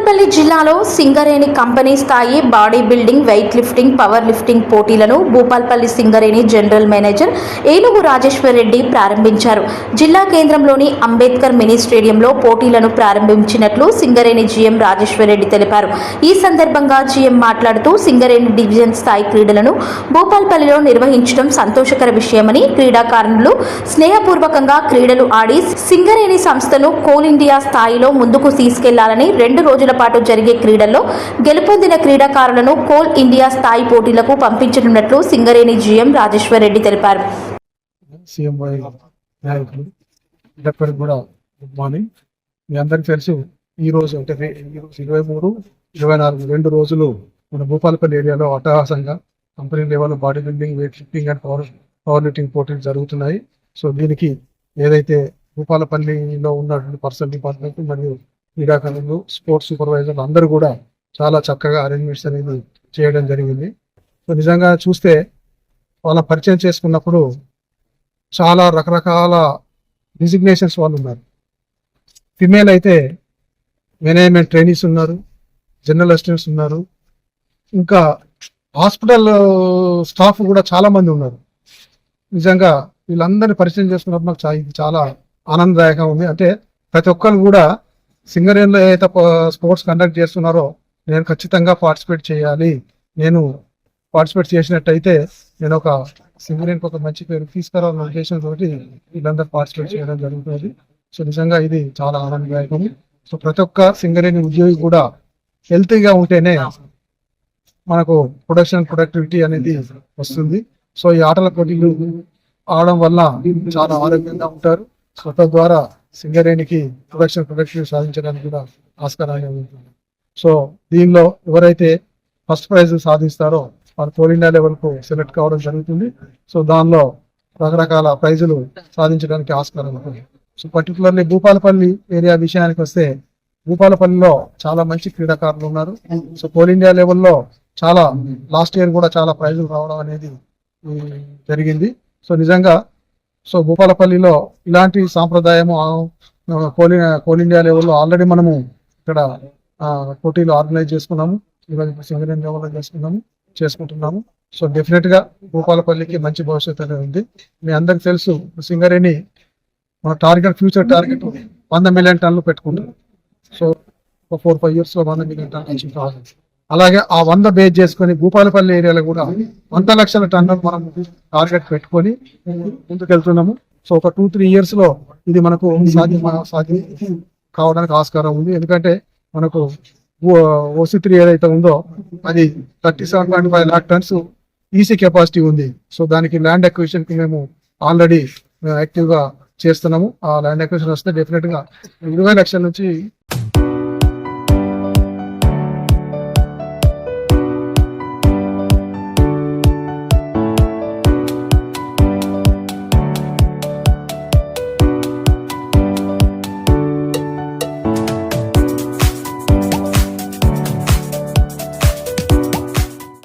భూపాల్పల్లి జిల్లాలో సింగరేణి కంపెనీ స్థాయి body building weight lifting power lifting పోటీలను భూపాల్పల్లి సింగరేణి జనరల్ మేనేజర్ ఏనుగు రాజేశ్వర్ రెడ్డి ప్రారంభించారు. జిల్లా కేంద్రంలోని అంబేద్కర్ మినీ స్టేడియంలో పోటీలను ప్రారంభించినట్లు సింగరేణి జీఎం రాజేశ్వర్ రెడ్డి తెలిపారు. ఈ సందర్భంగా జీఎం మాట్లాడుతూ సింగరేణి డివిజన్ స్థాయి క్రీడలను భూపాల్పల్లిలో నిర్వహించడం సంతోషకర విషయమని క్రీడాకారులు స్నేహపూర్వకంగా క్రీడలు ఆడి సింగరేణి సంస్థను కోల్ ఇండియా స్థాయిలో ముందుకు తీసుకెళ్ళాలని రెండు రోజుల పాటు జరిగే క్రీడల్లో గెలుపొందిన క్రీడాకారులను కోల్ ఇండియా స్థాయి పోటీలకు పంపించనున్నట్లు సింగరేణి జీఎం రాజేశ్వర్ రెడ్డి తెలిపారు. కూడా గుడ్ మార్నింగ్. మీ అందరికి తెలుసు ఈ రోజు అంటే ఈ రోజు ఇరవై మూడు ఇరవై నాలుగు రెండు రోజులు మన భూపాలపల్లి ఏరియాలో అట్టహాసంగా company level body building weight lifting and power power lifting పోటీలు జరుగుతున్నాయి. సో దీనికి ఏదైతే భూపాలపల్లిలో ఉన్నటువంటి పర్సనల్ డిపార్ట్మెంట్ మరియు క్రీడాకారులు స్పోర్ట్స్ సూపర్వైజర్లు అందరూ కూడా చాలా చక్కగా అరేంజ్మెంట్స్ అనేది చేయడం జరిగింది. సో నిజంగా చూస్తే వాళ్ళ పరిచయం చేసుకున్నప్పుడు చాలా రకరకాల డిజిగ్నేషన్స్ వాళ్ళు ఉన్నారు. ఫిమేల్ అయితే మేనేజ్మెంట్ ట్రైనీస్ ఉన్నారు జనరల్ అసిస్టెంట్స్ ఉన్నారు. ఇంకా హాస్పిటల్ స్టాఫ్ కూడా చాలా మంది ఉన్నారు. నిజంగా వీళ్ళందరినీ పరిచయం చేసుకున్నప్పుడు నాకు ఇది చాలా ఆనందదాయకంగా ఉంది. అంటే ప్రతి ఒక్కరు కూడా సింగరేణిలో ఏదైతే స్పోర్ట్స్ కండక్ట్ చేస్తున్నారో నేను ఖచ్చితంగా పార్టిసిపేట్ చేయాలి. నేను పార్టిసిపేట్ చేసినట్టయితే నేను ఒక సింగరేణికి ఒక మంచి పేరు తీసుకురావాలన్న ఉద్దేశంతో తోటి వీళ్ళందరూ పార్టిసిపేట్ చేయడం జరుగుతుంది. సో నిజంగా ఇది చాలా ఆనందదాయకం. సో ప్రతి ఒక్క సింగరేణి ఉద్యోగి కూడా హెల్తీగా ఉంటేనే మనకు ప్రొడక్షన్ ప్రొడక్టివిటీ అనేది వస్తుంది. సో ఈ ఆటల పోటీలు ఆడడం వల్ల చాలా ఆరోగ్యంగా ఉంటారు. సో తద్వారా సింగరేణికి ప్రొడక్షన్ ప్రొడక్షన్ సాధించడానికి కూడా ఆస్కారంగా ఉంటుంది. సో దీనిలో ఎవరైతే ఫస్ట్ ప్రైజ్ సాధిస్తారో వారు కోల్ ఇండియా లెవెల్కు సెలెక్ట్ కావడం జరుగుతుంది. సో దానిలో రకరకాల ప్రైజులు సాధించడానికి ఆస్కారం ఉంటుంది. సో పర్టికులర్లీ భూపాలపల్లి ఏరియా విషయానికి వస్తే భూపాలపల్లిలో చాలా మంచి క్రీడాకారులు ఉన్నారు. సో కోల్ ఇండియా లెవెల్లో చాలా లాస్ట్ ఇయర్ కూడా చాలా ప్రైజులు రావడం అనేది జరిగింది. సో నిజంగా సో భూపాలపల్లిలో ఇలాంటి సాంప్రదాయము ఆ, కోల్ కోల్ ఇండియా లెవెల్లో ఆల్రెడీ మనము ఇక్కడ పోటీలు ఆర్గనైజ్ చేసుకున్నాము. ఇవాళ సింగరేణి లెవెల్లో చేసుకున్నాము చేసుకుంటున్నాము. సో డెఫినెట్గా భూపాలపల్లికి మంచి భవిష్యత్తు అనేది ఉంది. మీ అందరికి తెలుసు సింగరేణి మన టార్గెట్ ఫ్యూచర్ టార్గెట్ వంద మిలియన్ టన్లు పెట్టుకుంటాం సో ఒక ఫోర్ ఫైవ్ ఇయర్స్లో వంద మిలియన్ టన్నులు అచీవ్ కావాలి అలాగే ఆ వంద బేస్ చేసుకొని భూపాలపల్లి ఏరియాలో కూడా వంద లక్షల టన్నులు మనం టార్గెట్ పెట్టుకొని ముందుకెళ్తున్నాము. సో ఒక టూ త్రీ ఇయర్స్లో ఇది మనకు సాధ్యం సాధ్యం కావడానికి ఆస్కారం ఉంది. ఎందుకంటే మనకు ఓసి త్రీ ఏదైతే ఉందో అది thirty seven point five lakh tons EC capacity ఉంది. సో దానికి ల్యాండ్ అక్విజిషన్కి మేము ఆల్రెడీ యాక్టివ్ uh, గా చేస్తున్నాము. ఆ ల్యాండ్ అక్విజిషన్ వస్తే డెఫినెట్గా ఇరవై లక్షల నుంచి